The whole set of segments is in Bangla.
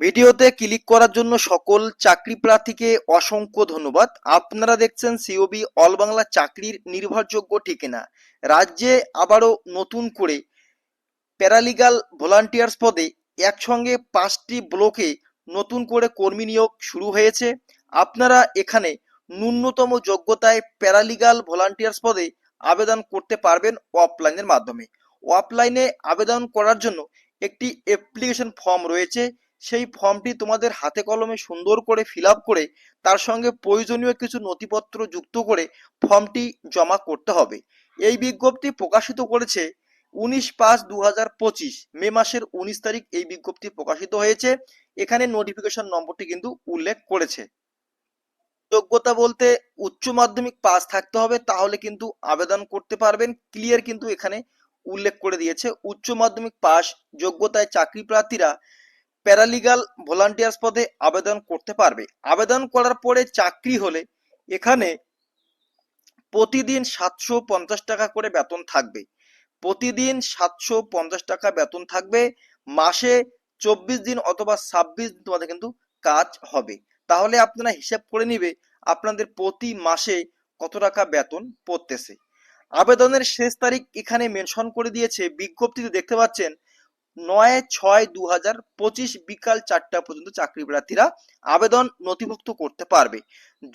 ভিডিওতে ক্লিক করার জন্য সকল চাকরি প্রার্থীকে অসংখ্য ধন্যবাদ। আপনারা দেখছেন সিওবি অল বাংলা চাকরির নির্ভরযোগ্য ঠিকানা। রাজ্যে আবারও নতুন করে প্যারালিগাল ভলান্টিয়ার্স পদে একসঙ্গে পাঁচটি ব্লকে নতুন করে কর্মী নিয়োগ শুরু হয়েছে। আপনারা এখানে ন্যূনতম যোগ্যতায় প্যারালিগাল ভলান্টিয়ার্স পদে আবেদন করতে পারবেন অফলাইনের মাধ্যমে। অফলাইনে আবেদন করার জন্য একটি অ্যাপ্লিকেশন ফর্ম রয়েছে। সেই ফর্মটি তোমাদের হাতে কলমে সুন্দর করে ফিল করে তার সঙ্গে প্রয়োজনীয় কিছু নথিপত্র যুক্ত করে ফর্মটি জমা করতে হবে। এই বিজ্ঞপ্তি প্রকাশিত করেছে উনিশ পাঁচ দু হাজার পঁচিশ, মে মাসের উনিশ তারিখ এই বিজ্ঞপ্তি প্রকাশিত হয়েছে। এখানে নোটিফিকেশন নম্বরটি কিন্তু উল্লেখ করেছে। যোগ্যতা বলতে উচ্চ মাধ্যমিক পাস থাকতে হবে, তাহলে কিন্তু আবেদন করতে পারবেন। ক্লিয়ার কিন্তু এখানে উল্লেখ করে দিয়েছে। উচ্চ মাধ্যমিক পাস, যোগ্যতায় চাকরি প্রার্থীরা প্যারালিগাল ভলান্টিয়ার্স পদে আবেদন করতে পারবে। আবেদন করার পরে চাকরি হলে এখানে প্রতিদিন সাতশো পঞ্চাশ টাকা করে বেতন থাকবে। প্রতিদিন সাতশো পঞ্চাশ টাকা বেতন থাকবে। মাসে চব্বিশ দিন অথবা ছাব্বিশ দিন তোমাদের কিন্তু কাজ হবে। তাহলে আপনারা হিসাব করে নিবে আপনাদের প্রতি মাসে কত টাকা বেতন পড়তেছে। আবেদনের শেষ তারিখ এখানে মেনশন করে দিয়েছে। বিজ্ঞপ্তিতে দেখতে পাচ্ছেন নয় ছয় দু হাজার পঁচিশ বিকাল চারটা পর্যন্ত চাকরি প্রার্থীরা আবেদন নথিভুক্ত করতে পারবে।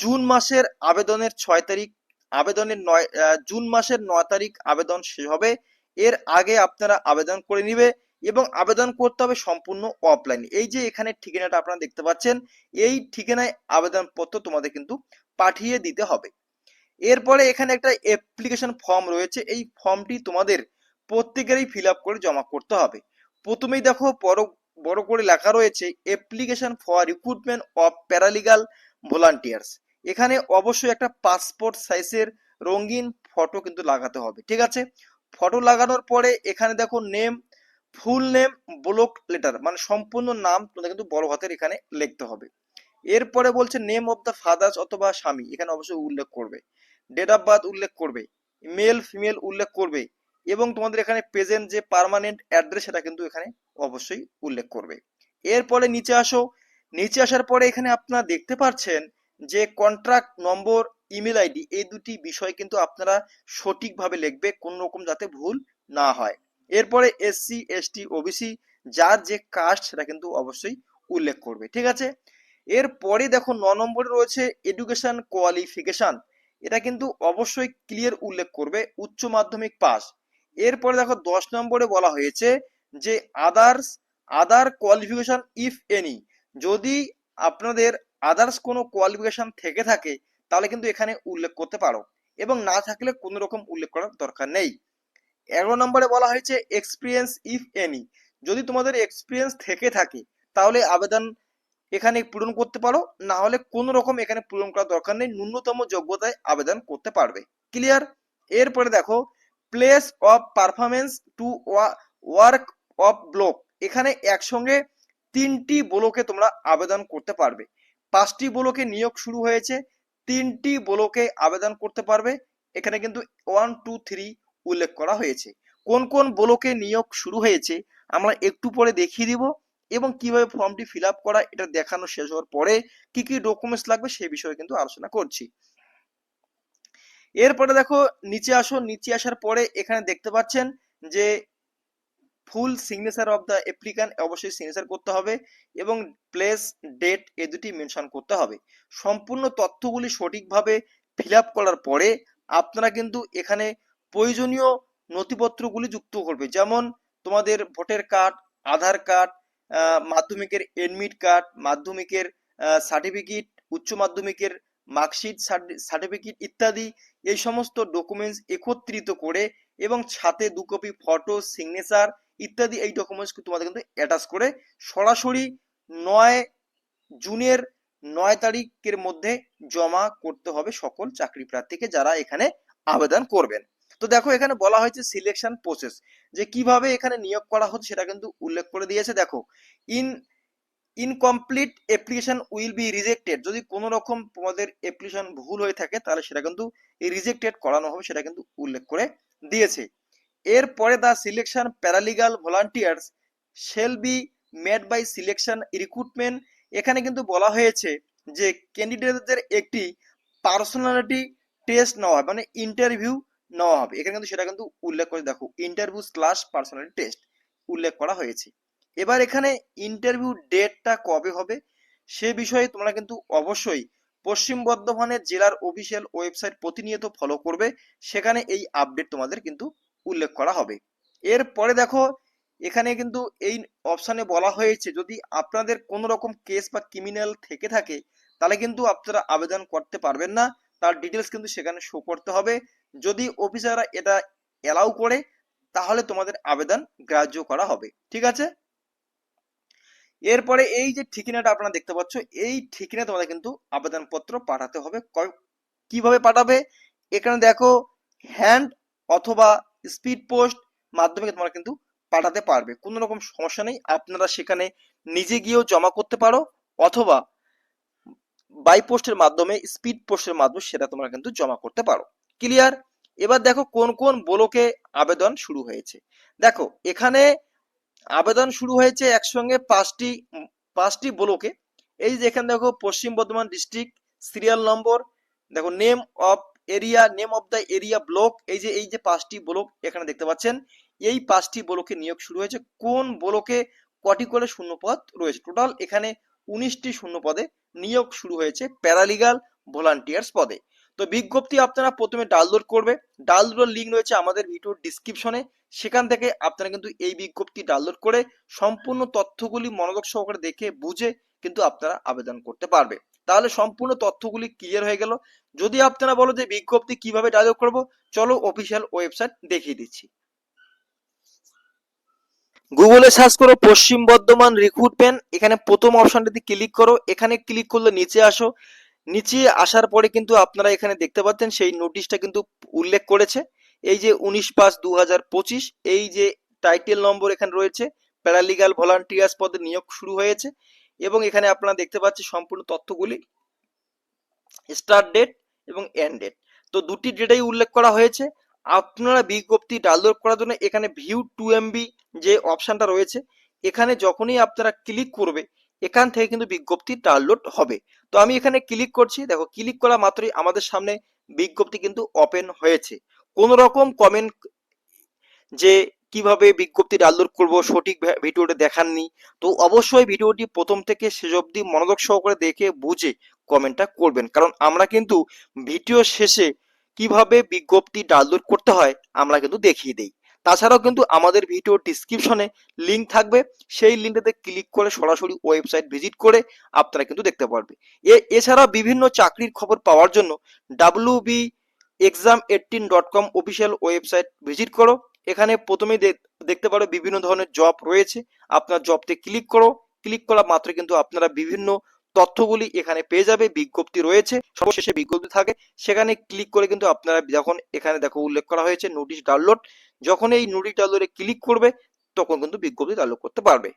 জুন মাসের আবেদনের ছয় তারিখ, আবেদনের নয় জুন মাসের নয় তারিখ আবেদন শেষ হবে। এর আগে আপনারা আবেদন করে নিবে এবং আবেদন করতে হবে সম্পূর্ণ অফলাইন এই যে এখানে ঠিকানাটা আপনারা দেখতে পাচ্ছেন, এই ঠিকানায় আবেদনপত্র তোমাদের কিন্তু পাঠিয়ে দিতে হবে। এরপরে এখানে একটা অ্যাপ্লিকেশন ফর্ম রয়েছে। এই ফর্মটি তোমাদের প্রত্যেকেরই ফিল আপ করে জমা করতে হবে। প্রথমেই দেখো বড় বড় করে লেখা রয়েছে application for recruitment of paralegal volunteers এখানে অবশ্যই একটা পাসপোর্ট সাইজের রঙিন ফটো কিন্তু লাগাতে হবে, ঠিক আছে? ফটো লাগানোর পরে এখানে দেখো name full name block letter মানে সম্পূর্ণ নাম তোমাদের কিন্তু বড় হাতের এখানে লিখতে হবে। এরপরে বলছে নেম অফ দ্য ফাদার্স অথবা স্বামী, এখানে অবশ্যই উল্লেখ করবে। ডেট অফ বার্থ উল্লেখ করবে। মেল ফিমেল উল্লেখ করবে। এবং তোমাদের এখানে প্রেজেন্ট যে পার্মানেন্ট অ্যাড্রেস সেটা কিন্তু এখানে অবশ্যই উল্লেখ করবে। এরপরে নিচে আসো। নিচে আসার পরে এখানে আপনারা দেখতে পাচ্ছেন যে কন্ট্রাক্ট নম্বর ইমেল আইডি এই দুটি বিষয় কিন্তু আপনারা সঠিকভাবে লিখবে কোন রকম যাতে ভুল না হয়। এরপরে এসসি এসটি ওবিসি যার যে কাস্ট সেটা কিন্তু অবশ্যই উল্লেখ করবে, ঠিক আছে? এরপরে দেখো ন নম্বরে রয়েছে এডুকেশন কোয়ালিফিকেশন এটা কিন্তু অবশ্যই ক্লিয়ার উল্লেখ করবে, উচ্চ মাধ্যমিক পাস এরপরে দেখো দশ নম্বরে বলা হয়েছে যে others other qualification if any যদি আপনাদের আদার্স কোনো কোয়ালিফিকেশন থেকে থাকে, তাহলে কিন্তু এখানে উল্লেখ করতে পারো। এবং না থাকলে কোনো রকম উল্লেখ করার দরকার নেই। এগারো নম্বরে বলা হয়েছে এক্সপিরিয়েন্স ইফ এনি যদি তোমাদের এক্সপিরিয়েন্স থেকে থাকে, তাহলে আবেদন এখানে পূরণ করতে পারো। না হলে কোনো রকম এখানে পূরণ করার দরকার নেই। ন্যূনতম যোগ্যতায় আবেদন করতে পারবে। ক্লিয়ার এরপরে দেখো place of performance to work of block এখানে একসঙ্গে তিনটি ব্লকে তোমরা আবেদন করতে পারবে। পাঁচটি ব্লকে নিয়োগ শুরু হয়েছে, তিনটি ব্লকে আবেদন করতে পারবে। এখানে কিন্তু ওয়ান টু থ্রি উল্লেখ করা হয়েছে। কোন কোন ব্লকে নিয়োগ শুরু হয়েছে, আমরা একটু পরে দেখিয়ে দিব এবং কীভাবে ফর্মটি ফিল করা, এটা দেখানো শেষ হওয়ার পরে কি কি ডকুমেন্টস লাগবে সেই বিষয়ে কিন্তু আলোচনা করছি। এরপরে দেখো, নিচে আসো, নিচে আসার পরে এখানে দেখতে পাচ্ছেন যে full signature of the applicant অবশ্যই সিগনেচার করতে হবে এবং প্লেস ডেট এ দুটি মেনশন করতে হবে। সম্পূর্ণ তথ্যগুলি সঠিকভাবে ফিল করার পরে আপনারা কিন্তু এখানে প্রয়োজনীয় নথিপত্রগুলি যুক্ত করবে। যেমন তোমাদের ভোটার কার্ড আধার কার্ড মাধ্যমিকের এডমিট কার্ড মাধ্যমিকের সার্টিফিকেট উচ্চ মাধ্যমিকের মার্কশিট সার্টিফিকেট ইত্যাদি এই সমস্ত ডকুমেন্টস একত্রিত করে এবং সাথে দু কপি ফটো সিগনেচার ইত্যাদি এই ডকুমেন্টস তোমাদের কিন্তু অ্যাটাচ করে সরাসরি নয় জুনের নয় তারিখের মধ্যে জমা করতে হবে সকল চাকরি প্রার্থীকে যারা এখানে আবেদন করবেন। তো দেখো এখানে বলা হয়েছে সিলেকশন প্রসেস যে কীভাবে এখানে নিয়োগ করা হচ্ছে সেটা কিন্তু উল্লেখ করে দিয়েছে। দেখো in incomplete application will be rejected যদি কোনো রকম তোমাদের অ্যাপ্লিকেশন ভুল হয়ে থাকে, তাহলে সেটা কিন্তু রিজেক্টেড করানো হবে, সেটা কিন্তু উল্লেখ করে দিয়েছে। এরপরে the selection paralegal volunteers shall be made by selection recruitment এখানে কিন্তু বলা হয়েছে যে ক্যান্ডিডেটদের একটি পার্সোনালিটি টেস্ট নেওয়া হবে মানে ইন্টারভিউ নেওয়া হবে। এখানে কিন্তু সেটা কিন্তু উল্লেখ করে দেখো ইন্টারভিউ স্ল্যাশ পার্সোনালিটি টেস্ট উল্লেখ করা হয়েছে। এবার এখানে ইন্টারভিউ ডেটটা কবে হবে? সে বিষয়ে তোমরা কিন্তু অবশ্যই পশ্চিম বর্ধমানের জেলার অফিসিয়াল ওয়েবসাইট প্রতিনিয়ত ফলো করবে। সেখানে এই আপডেট তোমাদের কিন্তু উল্লেখ করা হবে। এরপরে দেখো, এখানে কিন্তু এই অপশানে বলা হয়েছে, যদি আপনাদের কোনো রকম কেস বা ক্রিমিনাল থেকে থাকে, তাহলে কিন্তু আপনারা আবেদন করতে পারবেন না। তার ডিটেলস কিন্তু সেখানে শো করতে হবে। যদি অফিসাররা এটা অ্যালাউ করে, তাহলে তোমাদের আবেদন গ্রাহ্য করা হবে। ঠিক আছে? এরপরে এই যে ঠিকানাটা আপনারা দেখতে পাচ্ছ, এই ঠিকানায় তোমাদের কিন্তু আবেদনপত্র পাঠাতে হবে। কীভাবে পাঠাবে? এখানে দেখো হ্যান্ড অথবা স্পিড পোস্ট মাধ্যমে তোমরা কিন্তু পাঠাতে পারবে। কোনো রকম সমস্যা নেই, আপনারা সেখানে নিজে গিয়েও জমা করতে পারো, অথবা বাই পোস্টের মাধ্যমে স্পিড পোস্টের মাধ্যমে সেটা তোমরা কিন্তু জমা করতে পারো। ক্লিয়ার এবার দেখো, কোন কোন ব্লকে আবেদন শুরু হয়েছে। দেখো, এখানে আবেদন শুরু হয়েছে একসঙ্গে পাঁচটি পাঁচটি ব্লকে। এই যে এখানে দেখো, পশ্চিম বর্ধমান ডিস্ট্রিক্ট সিরিয়াল নম্বর দেখো name of area name of the area block এই যে এই যে পাঁচটি ব্লক এখানে দেখতে পাচ্ছেন। এই পাঁচটি ব্লকে নিয়োগ শুরু হয়েছে। কোন ব্লকে কটি করে শূন্যপদ রয়েছে? টোটাল এখানে উনিশটি শূন্য পদে নিয়োগ শুরু হয়েছে। প্যারালিগাল ভলান্টিয়ার্স পদে। তো বিজ্ঞপ্তি আপনারা প্রথমে ডাউনলোড করবে। ডাউনলোড লিঙ্ক রয়েছে আমাদের ভিডিওর ডিসক্রিপশনে সেখান থেকে আপনারা কিন্তু এই বিজ্ঞপ্তি ডাউনলোড করে সম্পূর্ণ তথ্যগুলি মনোযোগ সহকারে দেখে, বুঝে কিন্তু আপনারা আবেদন করতে পারবে। তাহলে সম্পূর্ণ তথ্যগুলি ক্লিয়ার হয়ে গেল। যদি আপনারা বলো যে বিজ্ঞপ্তি কীভাবে ডাউনলোড করব, চলো অফিসিয়াল ওয়েবসাইট দেখিয়ে দিচ্ছি। গুগলে সার্চ করো পশ্চিম বর্ধমান রিক্রুটমেন্ট এখানে প্রথম অপশনটাতে ক্লিক করো। এখানে ক্লিক করলে নিচে আসো। নিচে আসার পরে কিন্তু আপনারা এখানে দেখতে পাচ্ছেন সেই নোটিশটা কিন্তু উল্লেখ করেছে। এই যে উনিশ পাঁচ দু এই যে টাইটেল নম্বর এখানে রয়েছে প্যারালিগাল ভলান্টিয়ার্স পদে নিয়োগ শুরু হয়েছে এবং এখানে আপনারা দেখতে পাচ্ছেন সম্পূর্ণ তথ্যগুলি স্টার্ট ডেট এবং এন্ড ডেট তো দুটি ডেটেই উল্লেখ করা হয়েছে। আপনারা বিজ্ঞপ্তি ডাউনলোড করার জন্য এখানে ভিউ টু এমবি যে অপশনটা রয়েছে, এখানে যখনই আপনারা ক্লিক করবে এখান থেকে কিন্তু বিজ্ঞপ্তি ডাউনলোড হবে। তো আমি এখানে ক্লিক করছি। দেখো ক্লিক করা মাত্রই আমাদের সামনে বিজ্ঞপ্তি কিন্তু ওপেন হয়েছে। কোন রকম কমেন্ট যে কীভাবে বিজ্ঞপ্তি ডাউনলোড করব, সঠিক ভিডিওটা দেখাননি, তো অবশ্যই ভিডিওটি প্রথম থেকে শেষ অবধি মনোযোগ সহকারে দেখে বুঝে কমেন্টটা করবেন। কারণ আমরা কিন্তু ভিডিও শেষে কীভাবে বিজ্ঞপ্তি ডাউনলোড করতে হয়, আমরা কিন্তু দেখিয়ে দিই। তাছাড়াও কিন্তু আমাদের ভিডিও ডিসক্রিপশনে লিংক থাকবে। সেই লিঙ্কটাতে ক্লিক করে সরাসরি ওয়েবসাইট ভিজিট করে আপনারা কিন্তু দেখতে পারবে। এ, এছাড়া বিভিন্ন চাকরির খবর পাওয়ার জন্য W B exam eighteen dot com official website visit করো। এখানে প্রথমেই দেখ- দেখতে পারো বিভিন্ন ধরনের জব রয়েছে। আপনার জবতে ক্লিক করো। ক্লিক করা মাত্র কিন্তু আপনারা বিভিন্ন তথ্যগুলি এখানে পেয়ে যাবে, বিজ্ঞপ্তি রয়েছে, সর্বশেষে বিজ্ঞপ্তি থাকে। সেখানে ক্লিক করে কিন্তু আপনারা যখন এখানে দেখো উল্লেখ করা হয়েছে নোটিশ ডাউনলোড যখন এই নোটিশ ডাউনলোডে ক্লিক করবে, তখন কিন্তু বিজ্ঞপ্তি ডাউনলোড করতে পারবে।